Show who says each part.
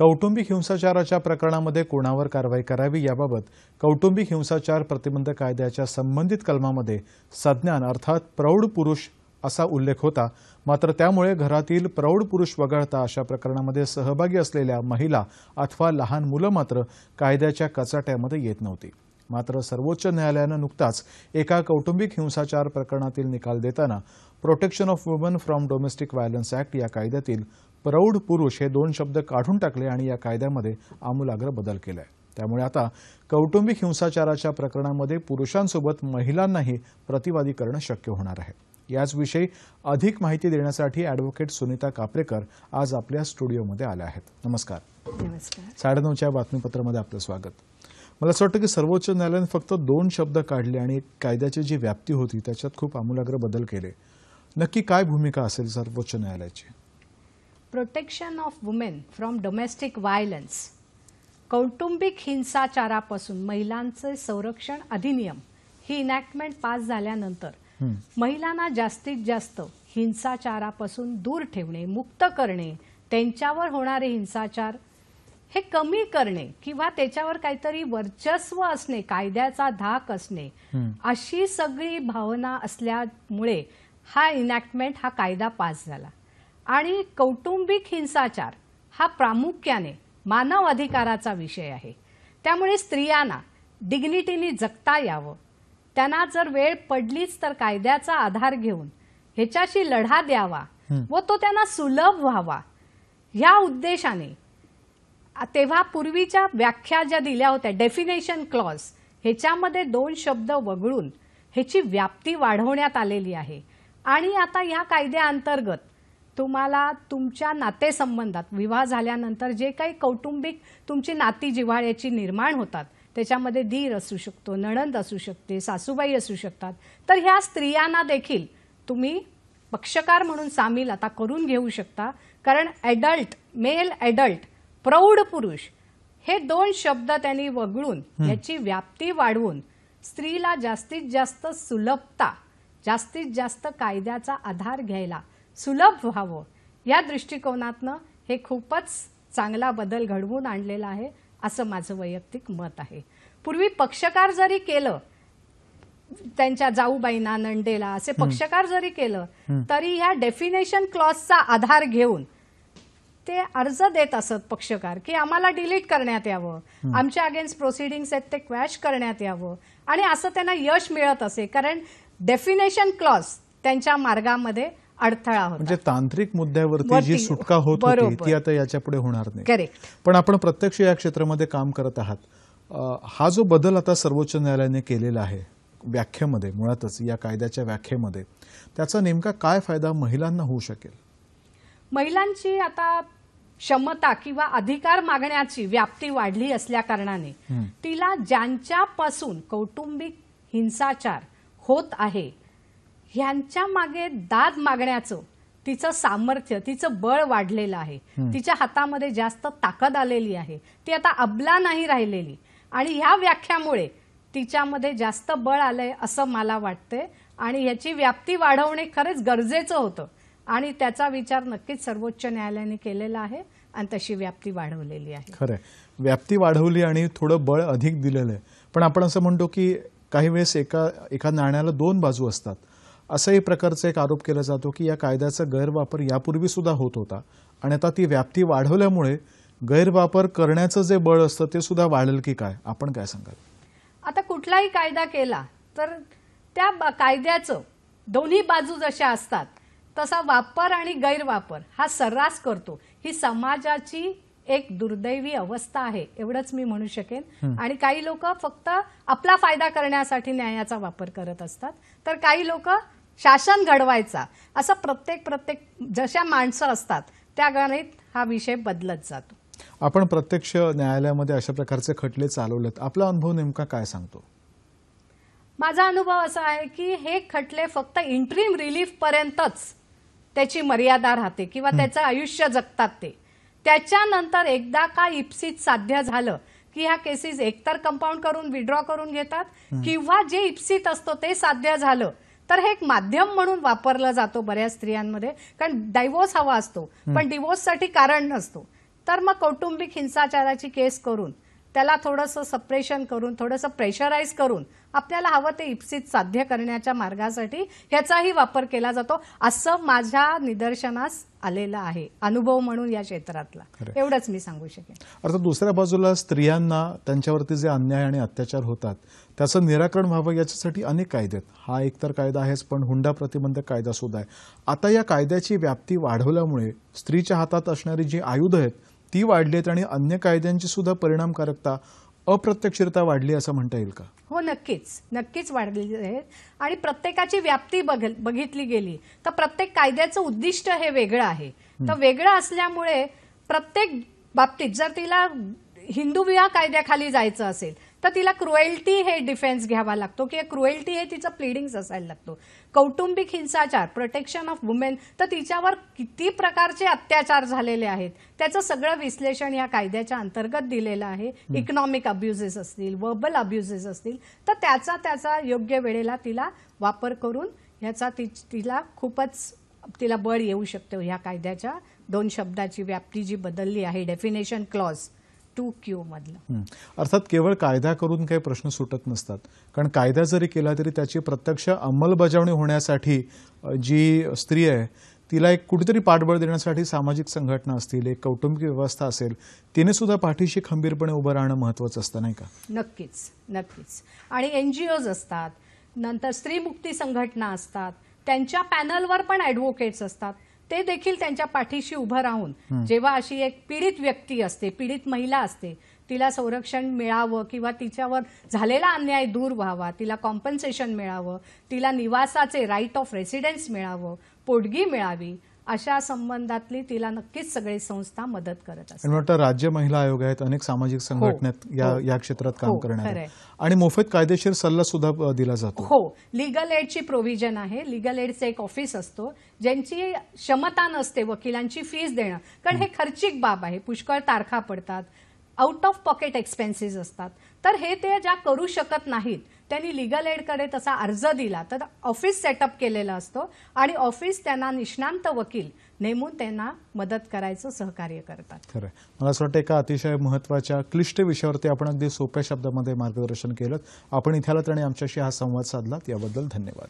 Speaker 1: कौटुंबिक हिंसाचाराच्या प्रकरणामध्ये कोणावर कारवाई करावी याबाबत कौटुंबिक हिंसाचार प्रतिबंध कायद्याच्या संबंधित कलमामध्ये संज्ञान अर्थात प्रौढ पुरुष असा उल्लेख होता. मात्र त्यामुळे घरातील प्रौढ पुरुष वगळता अशा प्रकरणामध्ये सहभागी असलेल्या महिला अथवा लहान मुलं मात्र कायद्याच्या कचाट्यामध्ये येत नव्हती. मात्र सर्वोच्च न्यायालयानं नुकताच एका कौटुंबिक हिंसाचार प्रकरणातील निकाल देताना protection of woman from domestic violence act या कायद्यातील प्रौढ पुरुष हे दोन शब्द काढून टाकले आणि या कायद्यामध्ये आमूलाग्र बदल केलाय. त्यामुळे आता कौटुंबिक हिंसाचाराच्या प्रकरणामध्ये पुरुषांसोबत महिलांनाही प्रतिवादी करणं शक्य होणार आहे. याचविषयी अधिक माहिती देण्यासाठी अॅडव्होकेट सुनीता कापरेकर आज आपल्या स्टुडिओमध्ये आल्या आहेत. नमस्कार.
Speaker 2: नमस्कार.
Speaker 1: साडेनऊच्या बातमीपत्रामध्ये आपलं स्वागत. मला असं वाटतं की सर्वोच्च न्यायालयाने फक्त दोन शब्द काढले आणि कायद्याची जी व्याप्ती होती त्याच्यात खूप आमूलाग्र बदल केले. नक्की काय भूमिका असेल सर्वोच्च न्यायालयाची?
Speaker 2: Protection of women from domestic violence कौटुंबिक हिंसाचारापासून महिलांचे संरक्षण अधिनियम ही इनॅक्टमेंट पास झाल्यानंतर. महिलांना जास्तीत जास्त हिंसाचारापासून दूर ठेवणे मुक्त करणे त्यांच्यावर होणारे हिंसाचार हे कमी करणे किंवा त्याच्यावर काहीतरी वर्चस्व असणे कायद्याचा धाक असणे. अशी सगळी भावना असल्यामुळे हा इनॅक्टमेंट हा कायदा पास झाला आणि कौटुंबिक हिंसाचार हा प्रामुख्याने मानव अधिकाराचा विषय आहे. त्यामुळे स्त्रियांना डिग्निटीने जगता यावं. त्यांना जर वेळ पडलीच तर कायद्याचा आधार घेऊन ह्याच्याशी लढा द्यावा. व तो त्यांना सुलभ व्हावा. ह्या उद्देशाने तेव्हा पूर्वीच्या व्याख्या ज्या दिल्या होत्या डेफिनेशन क्लॉज ह्याच्यामध्ये दोन शब्द वगळून ह्याची व्याप्ती वाढवण्यात आलेली आहे. आणि आता ह्या कायद्याअंतर्गत तुम्हाला तुमच्या नातेसंबंधात विवाह झाल्यानंतर जे काही कौटुंबिक तुमची नाती जिव्हाळ्याची निर्माण होतात त्याच्यामध्ये धीर असू शकतो नणंद असू शकते सासूबाई असू शकतात. तर ह्या स्त्रियांना देखील तुम्ही पक्षकार म्हणून सामील आता करून घेऊ शकता. कारण ॲडल्ट मेल ॲडल्ट प्रौढ पुरुष हे दोन शब्द त्यांनी वगळून याची व्याप्ती वाढवून स्त्रीला जास्तीत जास्त सुलभता जास्तीत जास्त कायद्याचा आधार घ्यायला सुलभ व्हावं. या दृष्टिकोनातनं हे खूपच चांगला बदल घडवून आणलेला आहे असं माझं वैयक्तिक मत आहे. पूर्वी पक्षकार जरी केलं त्यांच्या जाऊबाईंना नंडेला असे पक्षकार जरी केलं तरी ह्या डेफिनेशन क्लॉजचा आधार घेऊन ते अर्ज देत असत पक्षकार की आम्हाला डिलीट करण्यात यावं. आमच्या अगेन्स्ट प्रोसिडिंग्स आहेत ते क्वॅश करण्यात यावं. आणि असं त्यांना यश मिळत असे कारण डेफिनेशन क्लॉज त्यांच्या मार्गामध्ये अडथळा होता
Speaker 1: म्हणजे तांत्रिक मुद्द्यावरती जी. सुटका होत होती. ती आता याच्यापुढे होणार नाही
Speaker 2: करेक्ट
Speaker 1: पण आपण प्रत्यक्ष या क्षेत्रामध्ये काम करत आहात हा जो बदल आता सर्वोच्च न्यायालयाने केलेला आहे व्याख्येमध्ये मुळातच या कायद्याच्या व्याख्येमध्ये त्याचा नेमका काय फायदा महिलांना होऊ शकेल
Speaker 2: महिलांची आता क्षमता किंवा अधिकार मागण्याची व्याप्ती वाढली असल्या कारणाने. तिला ज्यांच्यापासून कौटुंबिक हिंसाचार होत आहे ह्यांच्या मागे दाद मागण्याचं तिचं सामर्थ्य तिचं बळ वाढलेलं आहे. तिच्या हातामध्ये जास्त ताकद आलेली आहे. ती आता अबला नाही राहिलेली. आणि ह्या व्याख्यामुळे तिच्यामध्ये जास्त बळ आलंय असं मला वाटतंय. आणि ह्याची व्याप्ती वाढवणे खरंच गरजेचं होतं. आणि त्याचा विचार नक्कीच सर्वोच्च न्यायालयाने केलेला आहे आणि तशी व्याप्ती वाढवलेली आहे.
Speaker 1: खरंय. व्याप्ती वाढवली आणि थोडं बळ अधिक दिलेलं आहे. पण आपण असं म्हणतो की काही वेळेस एका एका नाण्याला दोन बाजू असतात. असंही प्रकारचा एक आरोप केला जातो की या कायद्याचा गैरवापर यापूर्वी सुद्धा होत होता. आणि आता ती व्याप्ती वाढवल्यामुळे गैरवापर करण्याचं जे बळ असतं ते सुद्धा वाढेल की काय? आपण काय सांगाल?
Speaker 2: आता कुठलाही कायदा केला तर त्या कायद्याचं दोन्ही बाजू जशा असतात तसा वापर आणि गैरवापर हा सर्रास करतो. ही समाजाची एक दुर्दैवी अवस्था आहे एवढंच मी म्हणू शकेन. आणि काही लोक फक्त आपला फायदा करण्यासाठी न्यायाचा वापर करत असतात. तर काही लोक शासन घडवायचा. असं प्रत्येक प्रत्येक जशा माणसं असतात त्या गणित हा विषय बदलत जातो.
Speaker 1: आपण प्रत्यक्ष न्यायालयामध्ये अशा प्रकारचे खटले चालवलेत. आपला अनुभव नेमका काय सांगतो?
Speaker 2: माझा अनुभव असा आहे की हे खटले फक्त इंट्रीम रिलीफ पर्यंतच त्याची मर्यादा राहते किंवा त्याचं आयुष्य जगतात ते. त्याच्यानंतर एकदा का इप्सित साध्य झालं की ह्या केसेस एकतर कंपाऊंड करून विड्रॉ करून घेतात किंवा जे इप्सित असतो ते साध्य झालं तर हे एक माध्यम म्हणून वापरलं जातो बऱ्याच स्त्रियांमध्ये. कारण डायव्होर्स हवा असतो. पण डिवोर्ससाठी कारण नसतो. तर मग कौटुंबिक हिंसाचाराची केस करून त्याला थोडंसं सप्रेशन करून थोडंसं प्रेशराईज करून आपल्याला हवं ते इप्सित साध्य करण्याच्या मार्गासाठी ह्याचाही वापर केला जातो. असं माझ्या निदर्शनास आलेलं आहे. अनुभव म्हणून या क्षेत्रातला. एवढंच मी सांगू शकेन.
Speaker 1: अर्थात दुसऱ्या बाजूला स्त्रियांना त्यांच्यावरती जे अन्याय आणि अत्याचार होतात त्याचं निराकरण व्हावं याच्यासाठी अनेक कायदे आहेत. हा एकतर कायदा आहेच पण हुंडा प्रतिबंधक कायदा सुद्धा आहे. आता या कायद्याची व्याप्ती वाढवल्यामुळे स्त्रीच्या हातात असणारी जी आयुधं आहेत ती वाढली आहेत आणि अन्य कायद्यांची सुद्धा परिणामकारकता अप्रत्यक्षरित्या वाढली असं म्हणता येईल का?
Speaker 2: हो नक्कीच. नक्कीच वाढलेली आहे. आणि प्रत्येकाची व्याप्ती बघ- बघितली गेली तर प्रत्येक कायद्याचं उद्दिष्ट हे वेगळं आहे. तर वेगळं असल्यामुळे प्रत्येक बाबतीत जर तिला हिंदू विवाह कायद्याखाली जायचं असेल तर तिला क्रुएल्टी हे डिफेन्स घ्यावा लागतो किंवा क्रुएल्टी हे तिचं प्लिडिंग्स असायला लागतो. कौटुंबिक हिंसाचार प्रोटेक्शन ऑफ वुमेन तर तिच्यावर किती प्रकारचे अत्याचार झालेले आहेत त्याचं सगळं विश्लेषण या कायद्याच्या अंतर्गत दिलेलं आहे. इकॉनॉमिक अब्युजेस असतील वर्बल अब्युजेस असतील तर त्याचा त्याचा योग्य वेळेला तिला वापर करून ह्याचा ति- तिला खूपच तिला बळ येऊ शकतो ह्या कायद्याच्या दोन शब्दाची व्याप्ती जी बदलली आहे डेफिनेशन क्लॉज टू क्यू मधलं.
Speaker 1: अर्थात केवळ कायदा करून काही प्रश्न सुटत नसतात. कारण कायदा जरी केला तरी त्याची प्रत्यक्ष अंमलबजावणी होण्यासाठी जी स्त्री आहे तिला एक कुठेतरी पाठबळ देण्यासाठी सामाजिक संघटना असतील एक कौटुंबिक व्यवस्था असेल तिने सुद्धा पाठीशी खंबीरपणे उभं राहणं महत्वाचं असतं नाही का?
Speaker 2: नक्कीच नक्कीच. आणि एन जी ओज असतात नंतर स्त्रीमुक्ती संघटना असतात त्यांच्या पॅनलवर पण ॲडव्होकेट्स असतात. ते देखील त्यांच्या पाठीशी उभं राहून जेव्हा अशी एक पीडित व्यक्ती असते पीडित महिला असते तिला संरक्षण मिळावं किंवा तिच्यावर झालेला अन्याय दूर व्हावा तिला कॉम्पन्सेशन मिळावं तिला निवासाचे राईट ऑफ रेसिडेन्स मिळावं पोटगी मिळावी अशा संबंधातली तिला नक्कीच सगळी संस्था मदत करत
Speaker 1: वाटतं राज्य महिला आयोग आहेत अनेक सामाजिक संघटनेत या
Speaker 2: हो.
Speaker 1: या क्षेत्रात काम
Speaker 2: हो,
Speaker 1: करणारे. आणि मोफत कायदेशीर सल्ला सुद्धा दिला जातो.
Speaker 2: हो लिगल एडची प्रोव्हिजन आहे. लिगल एडचं एक ऑफिस असतो ज्यांची क्षमता नसते वकिलांची फीस देणं. कारण हे खर्चिक बाब आहे. पुष्कळ तारखा पडतात. आउट ऑफ पॉकेट एक्सपेन्सेस असतात. तर हे ते ज्या करू शकत नाहीत त्यांनी लिगल एडकडे तसा अर्ज दिला. तर ऑफिस सेटअप केलेलं असतो आणि ऑफिस त्यांना निष्णांत वकील नेमून त्यांना मदत करायचं सहकार्य करतात.
Speaker 1: खरं. मला असं वाटतं एका अतिशय महत्त्वाच्या क्लिष्ट विषयावरती आपण अगदी सोप्या शब्दामध्ये मार्गदर्शन केलं आपण इथे आलात आणि आमच्याशी हा संवाद साधलात. याबद्दल धन्यवाद.